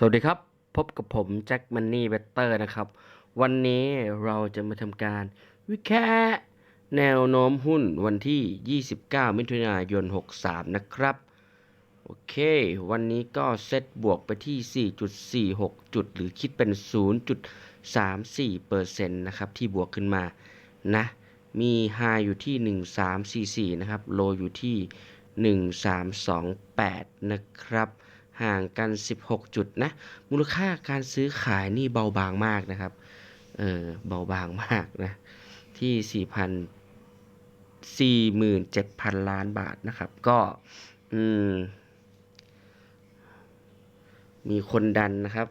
สวัสดีครับ พบกับผมแจ็คมันนี่เบตเตอร์นะครับ วันนี้เราจะมาทำการวิเคราะห์แนวโน้มหุ้นวันที่ 29 มิถุนายน 63 นะครับ โอเค วันนี้ก็เซตบวกไปที่ 4.46 จุด หรือคิดเป็น 0.34%นะครับที่บวกขึ้นมานะ มีไฮอยู่ที่ 1344 นะครับ โลอยู่ที่ 1328 นะครับ ห่างกัน 16 จุดนะ มูลค่าการซื้อขายนี่เบาบางมากนะครับ เออเบาบางมากนะ ที่ 4,000 47,000 ล้านบาทนะครับ ก็ อืม มีคนดันนะครับ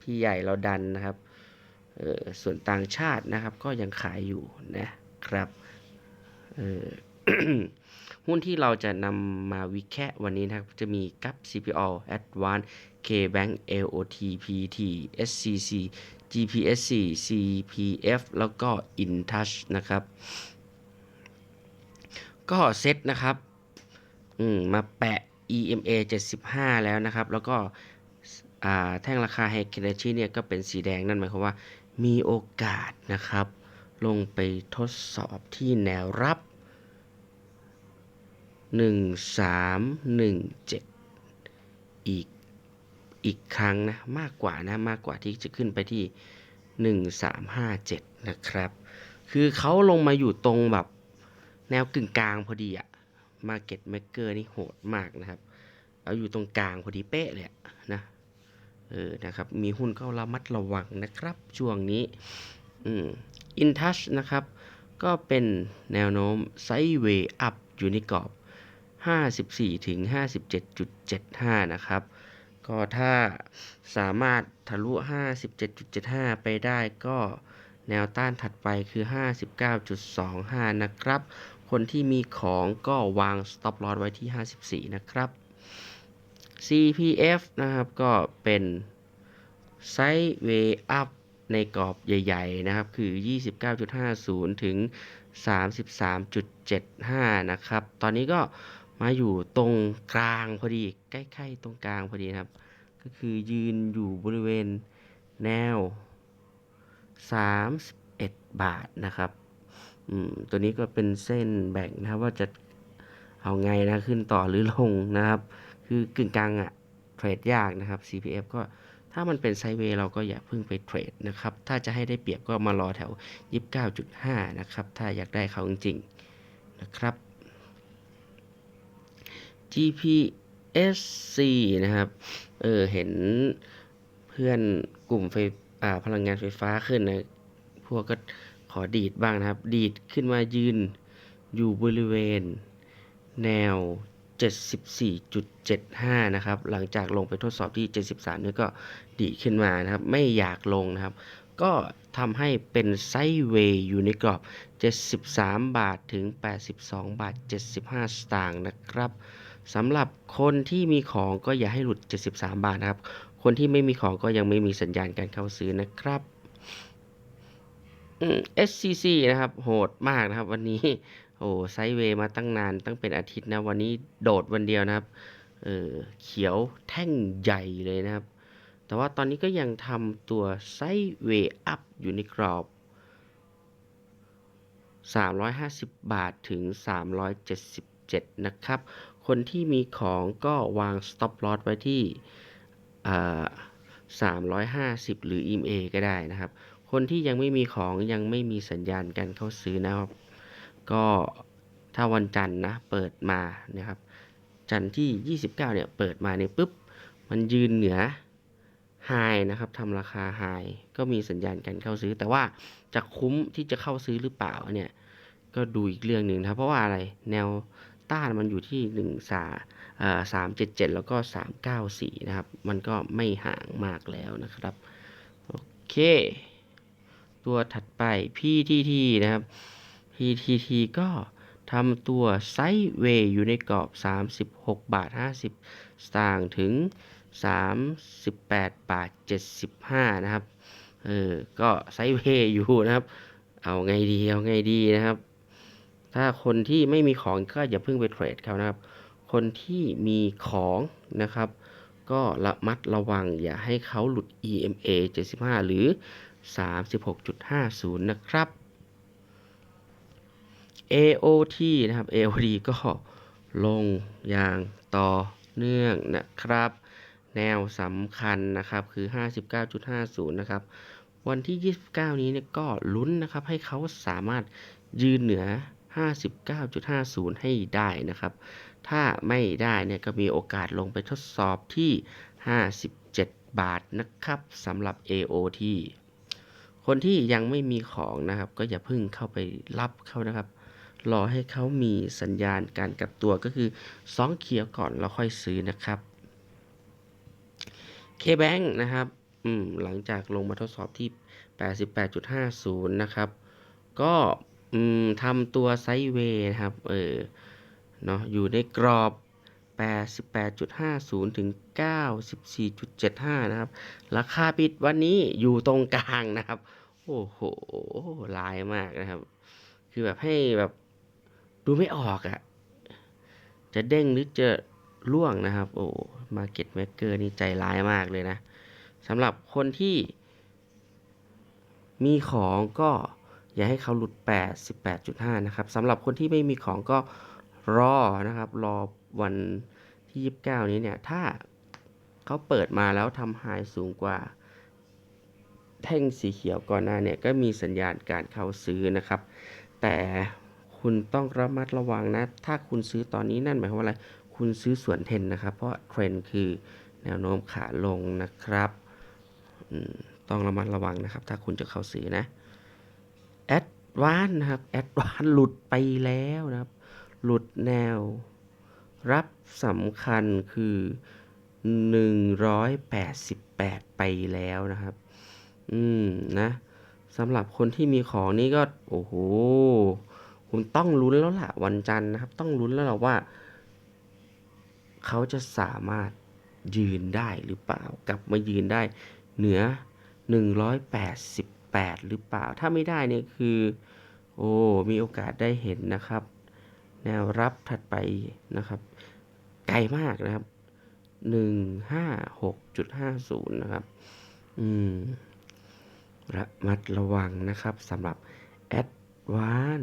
พี่ใหญ่เราดันนะครับ เออส่วนต่างชาตินะครับ ก็ยังขายอยู่นะครับ เออ หุ้นที่เราจะนำมาวิเคราะห์วันนี้นะครับ จะมีกับ CPO Advance KBank AOT PT SCC GPSC CPF แล้วก็ InTouch นะครับ ก็เซตนะครับอืมมาแปะ EMA 75 แล้วนะครับ แล้วก็อ่าแท่งราคาไฮเกนชีเนี่ยก็เป็นสีแดงนั่นหมายความว่ามีโอกาสนะครับ ลงไปทดสอบที่แนวรับ 1317 อีกอีกครั้งนะมากกว่านะมากกว่าที่จะขึ้นไปที่ 1357 นะครับ คือเขาลงมาอยู่ตรงแบบแนวกึ่งกลางพอดีอะ Market Maker นี่โหดมากนะครับ เอาอยู่ตรงกลางพอดีเป๊ะเลยนะเออนะครับ มีหุ้นก็ระมัดระวังนะครับ ช่วงนี้อืม InTouch นะครับ ก็เป็นแนวโน้มไซด์เวย์อัพอยู่ในกรอบ 54ถึง57.75 นะครับ ก็ถ้าสามารถทะลุ 57.75 ไปได้ก็แนวต้านถัดไปคือ 59.25 นะครับ คนที่มีของก็วาง stop loss ไว้ที่ 54 นะครับ CPF นะครับก็เป็นไซด์เวย์อัพในกรอบใหญ่ๆนะครับ คือ 29.50 ถึง 33.75 นะครับ ตอนนี้ก็ มาอยู่ตรงกลางพอดีใกล้ๆตรงกลางพอดีครับ ก็คือยืนอยู่บริเวณแนว 31 บาทนะครับอืมตัวนี้ก็เป็นเส้นแบ่งนะครับว่าจะเอาไงนะขึ้นต่อหรือลงนะครับ คือกึ่งกลางอะเทรดยากนะครับ CPF ก็ถ้ามันเป็นไซเวย์เราก็อย่าเพิ่งไปเทรดนะครับ ถ้าจะให้ได้เปรียบก็มารอแถว 29.5 นะครับ ถ้าอยากได้เขาจริงๆนะครับ GPSC นะครับ เออ เห็นเพื่อนกลุ่มไฟอ่าพลังงานไฟฟ้าขึ้นนะ พวกก็ขอดีดบ้างนะครับ ดีดขึ้นมายืนอยู่บริเวณแนว 74.75 นะครับ หลังจากลงไปทดสอบที่ 73 นี่ก็ดีขึ้นมานะครับ ไม่อยากลงนะครับ ก็ทำให้เป็นไซเวย์อยู่ในกรอบ 73 บาทถึง 82 บาท 75 สตางค์นะครับ สำหรับคนที่มีของก็อย่าให้หลุด 73 บาทนะครับ คนที่ไม่มีของก็ยังไม่มีสัญญาณการเข้าซื้อนะครับอืม SCC นะครับ โหดมากนะครับ วันนี้ โอ้ไซเวย์มาตั้งนานตั้งเป็นอาทิตย์นะ วันนี้โดดวันเดียวนะครับ เออเขียวแท่งใหญ่เลยนะครับ แต่ว่าตอนนี้ก็ยังทำตัวไซเวย์อัพอยู่ในกรอบ 350 บาทถึง 377 นะครับ คนที่มีของก็วาง stop loss ไว้ที่350 หรือ EMA ก็ได้นะครับ คนที่ยังไม่มีของยังไม่มีสัญญาณการเข้าซื้อนะครับ ก็ถ้าวันจันทร์นะเปิดมานะครับ จันทร์ที่ 29 เนี่ยเปิดมาเนี่ยปุ๊บ มันยืนเหนือไฮนะครับทำราคาไฮก็มีสัญญาณการเข้าซื้อ แต่ว่าจะคุ้มที่จะเข้าซื้อหรือเปล่าเนี่ยก็ดูอีกเรื่องหนึ่งนะครับเพราะว่าอะไรแนว ต้านมันอยู่ที่หนึ่งสาสามเจ็ดเจ็ดแล้วก็สามเก้าสี่นะครับ มันก็ไม่ห่างมากแล้วนะครับ โอเค ตัวถัดไป PTT นะครับ PTT ก็ทำตัวไซด์เวย์อยู่ในกรอบ 36 บาท 50 สตางค์ถึง 38 บาท 75 นะครับ เออ ก็ไซด์เวย์อยู่นะครับ เอาไงดี เอาไงดีนะครับ ถ้าคนที่ไม่มีของก็อย่าเพิ่งไปเทรดเขานะครับ คนที่มีของนะครับ ก็ระมัดระวังอย่าให้เขาหลุด EMA 75 หรือ 36.50 นะครับ AOT นะครับ AOT ก็ลงอย่างต่อเนื่องนะครับ แนวสำคัญนะครับคือ 59.50 นะครับ วันที่ 29 นี้เนี่ยก็ลุ้นนะครับให้เขาสามารถยืนเหนือ 59.50 ให้ได้นะครับ ถ้าไม่ได้เนี่ยก็มีโอกาสลงไปทดสอบที่ 57 บาทนะครับสำหรับ AOT คนที่ยังไม่มีของนะครับ ก็อย่าเพิ่งเข้าไปรับเขานะครับ รอให้เขามีสัญญาณการกลับตัวก็คือสองเขียวก่อนแล้วค่อยซื้อนะครับ K-Bank นะครับหลังจากลงมาทดสอบที่ 88.50 นะครับ ก็ อืมทำตัวไซด์เวย์นะครับ เออ เนาะอยู่ในกรอบ 88.50 ถึง 94.75 นะครับ ราคาปิดวันนี้อยู่ตรงกลางนะครับ โอ้โหลายมากนะครับ คือแบบให้แบบดูไม่ออกอะ่ะ จะเด้งหรือจะล่วงนะครับ โอ้มาเก็ตแมกเกอร์นี่ใจร้ายมากเลยนะสำหรับคนที่มีของก็ อย่าให้เขาหลุด88.5 นะครับสำหรับคนที่ไม่มีของก็รอนะครับรอวันที่ 29 นี้เนี่ย ถ้าเขาเปิดมาแล้วทำหายสูงกว่า แท่งสีเขียวก่อนหน้าเนี่ย ก็มีสัญญาณการเข้าซื้อนะครับ แต่คุณต้องระมัดระวังนะ ถ้าคุณซื้อตอนนี้นั่นหมายความว่าอะไร คุณซื้อส่วนเทนนะครับ เพราะเทรนคือแนวโน้มขาลงนะครับ ต้องระมัดระวังนะครับ ถ้าคุณจะเข้าซื้อนะ วานนะครับแอดวานหลุดไปแล้วนะครับ หลุดแนว รับสำคัญคือ 188 ไปแล้วนะครับ อืมนะสำหรับคนที่มีของนี่ก็ โอ้โห คุณต้องลุ้นแล้วล่ะวันจันทร์นะครับ ต้องลุ้นแล้วล่ะว่า เขาจะสามารถยืนได้หรือเปล่ากลับมายืนได้เหนือ 8 หรือเปล่า ถ้าไม่ได้เนี่ยคือ โอ้ มีโอกาสได้เห็นนะครับ แนวรับถัดไปนะครับ ไกลมากนะครับ 156.50 นะครับ อืม ระมัดระวังนะครับสำหรับ Advan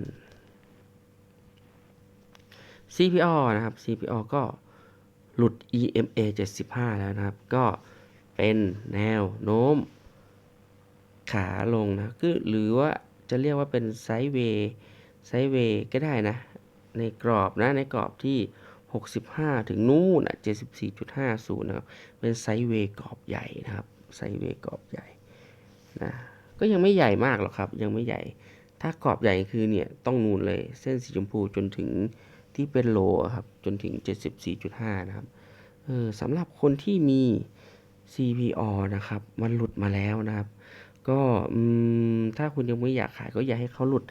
CPO นะครับ CPO ก็หลุด EMA 75 แล้วนะครับ ก็เป็นแนวโน้ม ขาลงนะคือหรือว่าจะเรียกว่าเป็นไซด์เวย์ไซด์เวย์ก็ได้นะ ในกรอบนะในกรอบที่ 65 ถึงนู่นอะ74.50 นะครับเป็นไซด์เวย์กรอบใหญ่นะครับไซด์เวย์กรอบใหญ่นะก็ยังไม่ใหญ่มากหรอกครับ ยังไม่ใหญ่ ถ้ากรอบใหญ่คือเนี่ยต้องนูนเลยเส้นสีชมพูจนถึงที่เป็นโลครับจนถึง 74.5 นะครับเออสำหรับคนที่มี CPO นะครับ มันหลุดมาแล้วนะครับ ก็ถ้าคุณยังไม่อยากขายก็อย่าให้เขาหลุด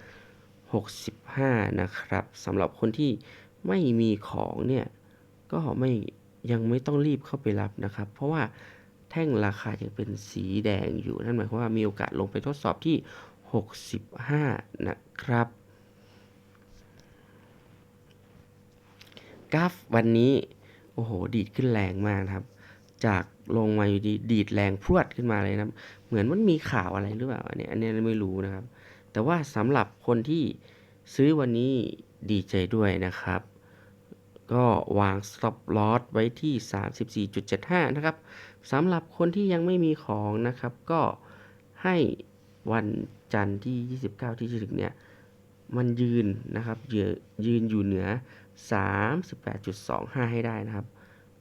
65 นะครับสำหรับคนที่ไม่มีของเนี่ยก็ไม่ยังไม่ต้องรีบเข้าไปรับนะครับ เพราะว่าแท่งราคายังเป็นสีแดงอยู่นั่นหมายความว่ามีโอกาสลงไปทดสอบที่ 65 นะครับ กราฟวันนี้ โอ้โห ดีดขึ้นแรงมากครับ จาก ลงมาอยู่ดีดีดแรงพรวดขึ้นมาเลยนะเหมือนมันมีข่าวอะไรหรือเปล่าอันนี้อันนี้ไม่รู้นะครับ แต่ว่าสำหรับคนที่ซื้อวันนี้ดีใจด้วยนะครับ ก็วาง stop loss ไว้ที่ 34.75 นะครับสำหรับคนที่ยังไม่มีของนะครับ ก็ให้วันจันทร์ที่ 29 ที่จะถึงเนี่ย มันยืนนะครับยืนยืนอยู่เหนือ 38.25 ให้ได้นะครับ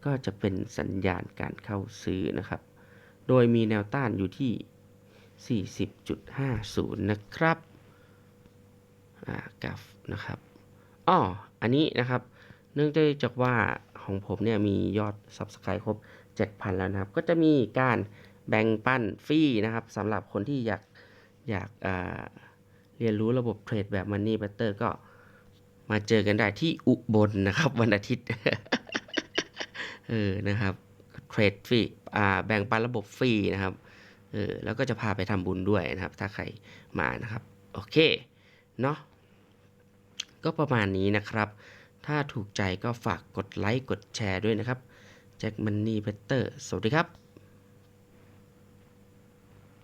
ก็จะเป็นสัญญาณการเข้าซื้อนะครับ โดยมีแนวต้านอยู่ที่ 40.50 นะครับกราฟนะครับอ้ออันนี้นะครับ เนื่องจากว่าของผมเนี่ยมียอด Subscribe ครบ 7,000 แล้วนะครับ ก็จะมีการแบ่งปันฟรีนะครับสำหรับคนที่อยากอยากเรียนรู้ระบบเทรดแบบ Money Better ก็มาเจอกันได้ที่อุบลนะครับ วันอาทิตย์ เออนะครับเทรดฟรีอ่าแบ่งปันระบบฟรีนะครับเออแล้วก็จะพาไปทำบุญด้วยนะครับ ถ้าใครมานะครับ โอเคเนาะก็ประมาณนี้นะครับ ถ้าถูกใจก็ฝากกดไลค์กดแชร์ด้วยนะครับแจ็คมันนี่เบเตอร์สวัสดีครับ